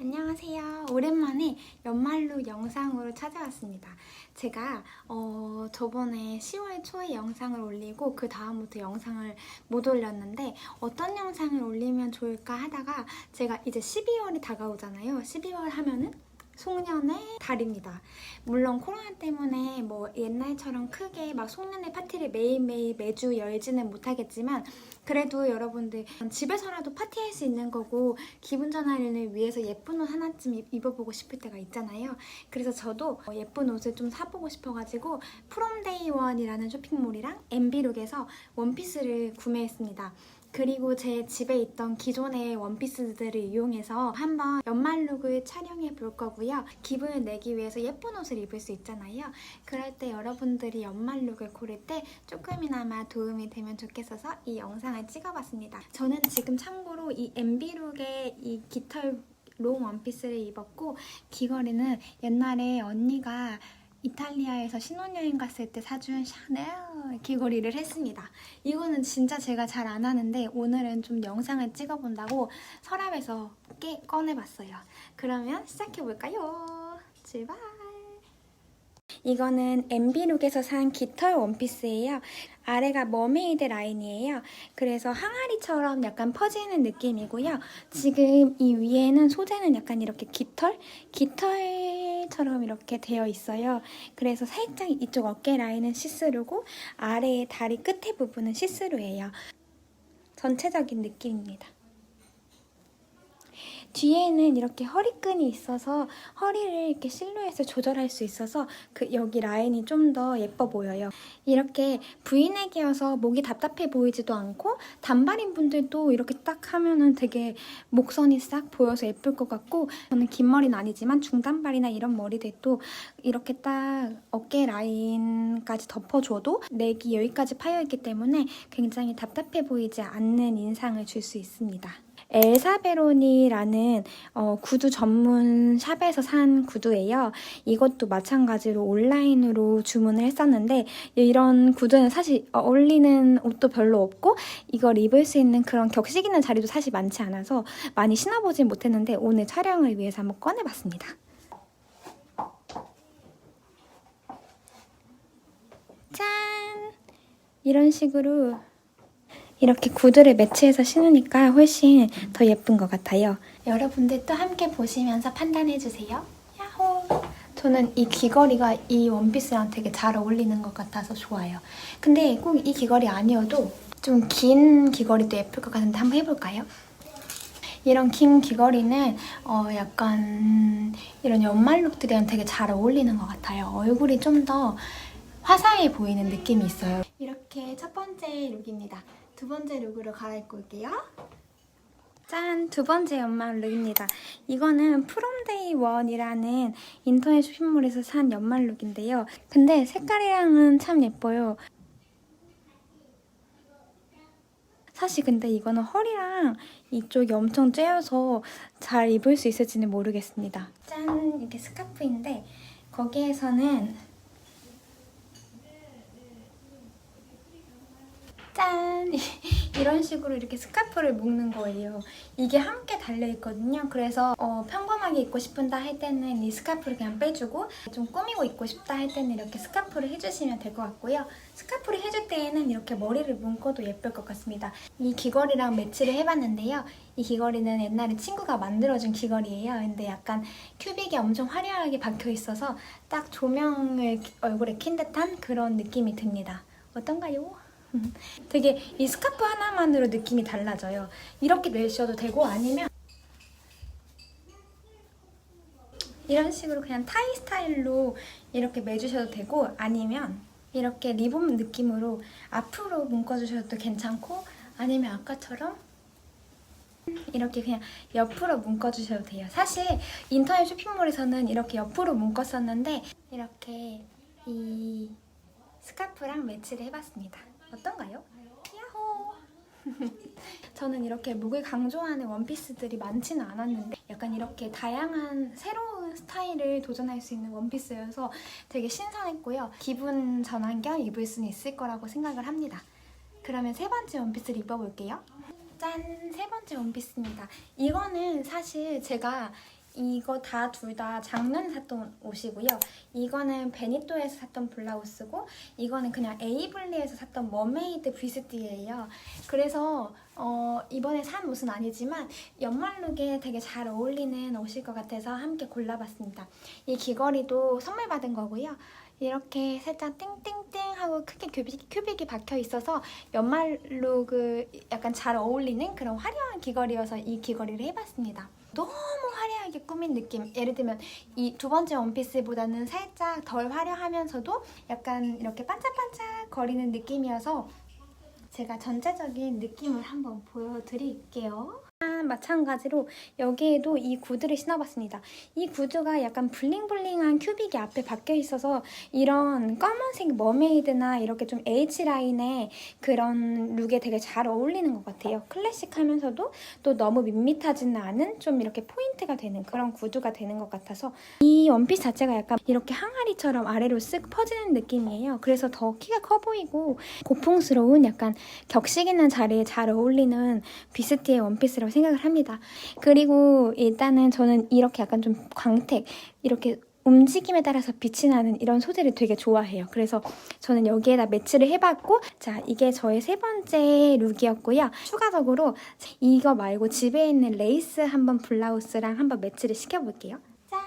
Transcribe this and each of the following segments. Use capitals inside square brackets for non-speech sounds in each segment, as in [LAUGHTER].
안녕하세요. 오랜만에 연말룩 영상으로 찾아왔습니다. 제가 어, 저번에 10월 초에 영상을 올리고 그 다음부터 영상을 못 올렸는데 어떤 영상을 올리면 좋을까 하다가 제가 이제 12월이 다가오잖아요. 12월 하면은 송년의 달입니다. 물론 코로나 때문에 뭐 옛날처럼 크게 막 송년회 파티를 매일매일 매주 열지는 못하겠지만 그래도 여러분들 집에서라도 파티할 수 있는 거고 기분 전환을 위해서 예쁜 옷 하나쯤 입- 입어보고 싶을 때가 있잖아요. 그래서 저도 어, 예쁜 옷을 좀 사보고 싶어가지고 프롬데이원이라는 쇼핑몰이랑 MB룩에서 원피스를 구매했습니다. 그리고 제 집에 있던 기존의 원피스들을 이용해서 한번 연말 룩을 촬영해 볼 거고요. 기분을 내기 위해서 예쁜 옷을 입을 수 있잖아요. 그럴 때 여러분들이 연말 룩을 고를 때 조금이나마 도움이 되면 좋겠어서 이 영상을 찍어봤습니다. 저는 지금 참고로 이 MB룩의 이 깃털 롱 원피스를 입었고 귀걸이는 옛날에 언니가 이탈리아에서 신혼여행 갔을 때 사준 샤넬 귀걸이를 했습니다. 이거는 진짜 제가 잘 안 하는데 오늘은 좀 영상을 찍어본다고 서랍에서 깨 꺼내봤어요. 그러면 시작해볼까요? 출발! 이거는 MB룩에서 산 깃털 원피스예요. 아래가 머메이드 라인이에요. 그래서 항아리처럼 약간 퍼지는 느낌이고요. 지금 이 위에는 소재는 약간 이렇게 깃털? 깃털처럼 이렇게 되어 있어요. 그래서 살짝 이쪽 어깨 라인은 시스루고 아래의 다리 끝에 부분은 시스루예요. 전체적인 느낌입니다. 뒤에는 이렇게 허리끈이 있어서 허리를 이렇게 실루엣을 조절할 수 있어서 그 여기 라인이 좀 더 예뻐 보여요. 이렇게 브이넥이어서 목이 답답해 보이지도 않고 단발인 분들도 이렇게 딱 하면은 되게 목선이 싹 보여서 예쁠 것 같고 저는 긴 머리는 아니지만 중단발이나 이런 머리들도 이렇게 딱 어깨 라인까지 덮어줘도 넥이 여기까지 파여있기 때문에 굉장히 답답해 보이지 않는 인상을 줄 수 있습니다. 엘사베로니라는 어, 구두 전문 샵에서 산 구두예요. 이것도 마찬가지로 온라인으로 주문을 했었는데 이런 구두는 사실 어울리는 옷도 별로 없고 이걸 입을 수 있는 그런 격식 있는 자리도 사실 많지 않아서 많이 신어보진 못했는데 오늘 촬영을 위해서 한번 꺼내봤습니다. 짠! 이런 식으로 이렇게 구두를 매치해서 신으니까 훨씬 더 예쁜 것 같아요. 여러분들 또 함께 보시면서 판단해주세요. 야호! 저는 이 귀걸이가 이 원피스랑 되게 잘 어울리는 것 같아서 좋아요. 근데 꼭 이 귀걸이 아니어도 좀 긴 귀걸이도 예쁠 것 같은데 한번 해볼까요? 이런 긴 귀걸이는 어 약간 이런 연말 룩들이랑 되게 잘 어울리는 것 같아요. 얼굴이 좀 더 화사해 보이는 느낌이 있어요. 이렇게 첫 번째 룩입니다. 두 번째 룩으로 갈아입고 올게요. 짠! 두 번째 연말 룩입니다. 이거는 프롬데이 원이라는 인터넷 쇼핑몰에서 산 연말 룩인데요. 근데 색깔이랑은 참 예뻐요. 사실 근데 이거는 허리랑 이쪽이 엄청 쬐어서 잘 입을 수 있을지는 모르겠습니다. 짠! 이렇게 스카프인데 거기에서는 짠! [LAUGHS] 이런 식으로 이렇게 스카프를 묶는 거예요. 이게 함께 달려있거든요. 그래서 어, 평범하게 입고 싶다 할 때는 이 스카프를 그냥 빼주고 좀 꾸미고 입고 싶다 할 때는 이렇게 스카프를 해주시면 될 것 같고요. 스카프를 해줄 때에는 이렇게 머리를 묶어도 예쁠 것 같습니다. 이 귀걸이랑 매치를 해봤는데요. 이 귀걸이는 옛날에 친구가 만들어준 귀걸이에요. 근데 약간 큐빅이 엄청 화려하게 박혀 있어서 딱 조명을 얼굴에 킨 듯한 그런 느낌이 듭니다. 어떤가요? 되게 이 스카프 하나만으로 느낌이 달라져요. 이렇게 내셔도 되고 아니면 이런 식으로 그냥 타이 스타일로 이렇게 매주셔도 되고 아니면 이렇게 리본 느낌으로 앞으로 묶어주셔도 괜찮고 아니면 아까처럼 이렇게 그냥 옆으로 묶어주셔도 돼요. 사실 인터넷 쇼핑몰에서는 이렇게 옆으로 묶었었는데 이렇게 이 스카프랑 매치를 해봤습니다. 어떤가요? 야호! [LAUGHS] 저는 이렇게 목을 강조하는 원피스들이 많지는 않았는데 약간 이렇게 다양한 새로운 스타일을 도전할 수 있는 원피스여서 되게 신선했고요. 기분 전환 겸 입을 수는 있을 거라고 생각을 합니다. 그러면 세 번째 원피스를 입어볼게요. 짠! 세 번째 원피스입니다. 이거는 사실 제가 이거 다 둘 다 작년 샀던 옷이고요. 이거는 베니토에서 샀던 블라우스고 이거는 그냥 에이블리에서 샀던 머메이드 비스티예요. 그래서 어, 이번에 산 옷은 아니지만 연말룩에 되게 잘 어울리는 옷일 것 같아서 함께 골라봤습니다. 이 귀걸이도 선물 받은 거고요. 이렇게 살짝 땡땡땡 하고 크게 큐빅, 큐빅이 박혀 있어서 연말룩을 약간 잘 어울리는 그런 화려한 귀걸이여서 이 귀걸이를 해봤습니다. 너무 화려하게 꾸민 느낌. 예를 들면 이 두 번째 원피스보다는 살짝 덜 화려하면서도 약간 이렇게 반짝반짝 거리는 느낌이어서 제가 전체적인 느낌을 한번 보여드릴게요. 마찬가지로 여기에도 이 구두를 신어봤습니다. 이 구두가 약간 블링블링한 큐빅이 앞에 박혀 있어서 이런 검은색 머메이드나 이렇게 좀 H라인의 그런 룩에 되게 잘 어울리는 것 같아요. 클래식하면서도 또 너무 밋밋하지는 않은 좀 이렇게 포인트가 되는 그런 구두가 되는 것 같아서 이 원피스 자체가 약간 이렇게 항아리처럼 아래로 쓱 퍼지는 느낌이에요. 그래서 더 키가 커 보이고 고풍스러운 약간 격식 있는 자리에 잘 어울리는 비스티의 원피스라고 생각 을 합니다. 그리고 일단은 저는 이렇게 약간 좀 광택, 이렇게 움직임에 따라서 빛이 나는 이런 소재를 되게 좋아해요. 그래서 저는 여기에다 매치를 해봤고, 자, 이게 저의 세 번째 룩이었고요. 추가적으로 이거 말고 집에 있는 레이스 한번 블라우스랑 한번 매치를 시켜볼게요. 짠!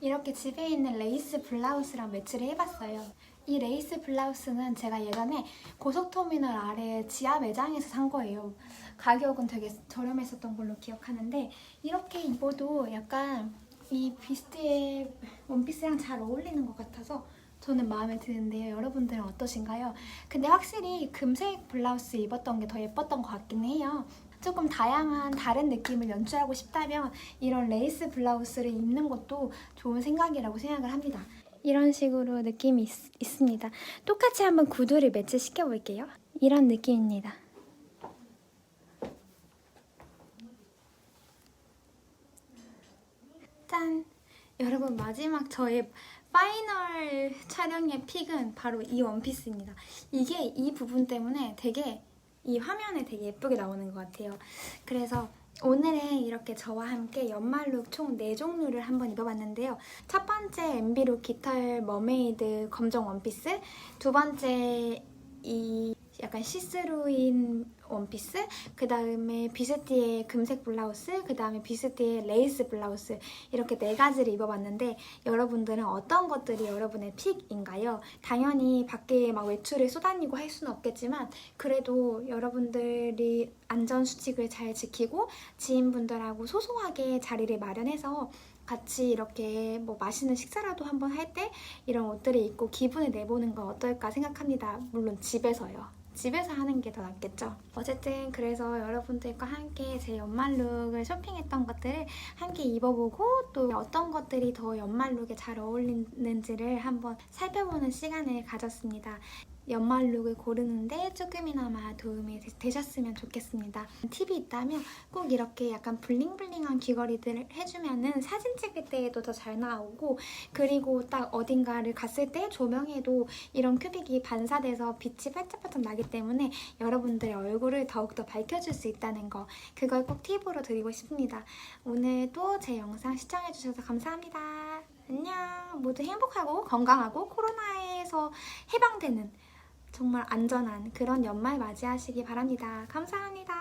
이렇게 집에 있는 레이스 블라우스랑 매치를 해봤어요. 이 레이스 블라우스는 제가 예전에 고속터미널 아래 지하 매장에서 산 거예요. 가격은 되게 저렴했었던 걸로 기억하는데 이렇게 입어도 약간 이 비스트의 원피스랑 잘 어울리는 것 같아서 저는 마음에 드는데요. 여러분들은 어떠신가요? 근데 확실히 금색 블라우스 입었던 게 더 예뻤던 것 같긴 해요. 조금 다양한 다른 느낌을 연출하고 싶다면 이런 레이스 블라우스를 입는 것도 좋은 생각이라고 생각을 합니다. 이런 식으로 느낌이 있, 있습니다. 똑같이 한번 구두를 매치시켜 볼게요. 이런 느낌입니다. 짠! 여러분 마지막 저의 파이널 촬영의 픽은 바로 이 원피스입니다. 이게 이 부분 때문에 되게 이 화면에 되게 예쁘게 나오는 것 같아요. 그래서 오늘은 이렇게 저와 함께 연말룩 총 4종류를 한번 입어봤는데요. 첫 번째 MB룩 깃털 머메이드 검정 원피스 두 번째 이 약간 시스루인 원피스 그 다음에 비스티의 금색 블라우스 그 다음에 비스티의 레이스 블라우스 이렇게 네 가지를 입어봤는데 여러분들은 어떤 것들이 여러분의 픽인가요? 당연히 밖에 막 외출을 쏘다니고 할 수는 없겠지만 그래도 여러분들이 안전수칙을 잘 지키고 지인분들하고 소소하게 자리를 마련해서 같이 이렇게 뭐 맛있는 식사라도 한번 할 때 이런 옷들을 입고 기분을 내보는 건 어떨까 생각합니다. 물론 집에서요. 집에서 하는 게 더 낫겠죠. 어쨌든 그래서 여러분들과 함께 제 연말룩을 쇼핑했던 것들을 함께 입어보고 또 어떤 것들이 더 연말룩에 잘 어울리는지를 한번 살펴보는 시간을 가졌습니다. 연말 룩을 고르는데 조금이나마 도움이 되- 되셨으면 좋겠습니다. 팁이 있다면 꼭 이렇게 약간 블링블링한 귀걸이들을 해주면은 사진 찍을 때에도 더 잘 나오고 그리고 딱 어딘가를 갔을 때 조명에도 이런 큐빅이 반사돼서 빛이 반짝반짝 나기 때문에 여러분들의 얼굴을 더욱더 밝혀줄 수 있다는 거 그걸 꼭 팁으로 드리고 싶습니다. 오늘도 제 영상 시청해주셔서 감사합니다. 안녕 모두 행복하고 건강하고 코로나에서 해방되는 정말 안전한 그런 연말 맞이하시기 바랍니다. 감사합니다.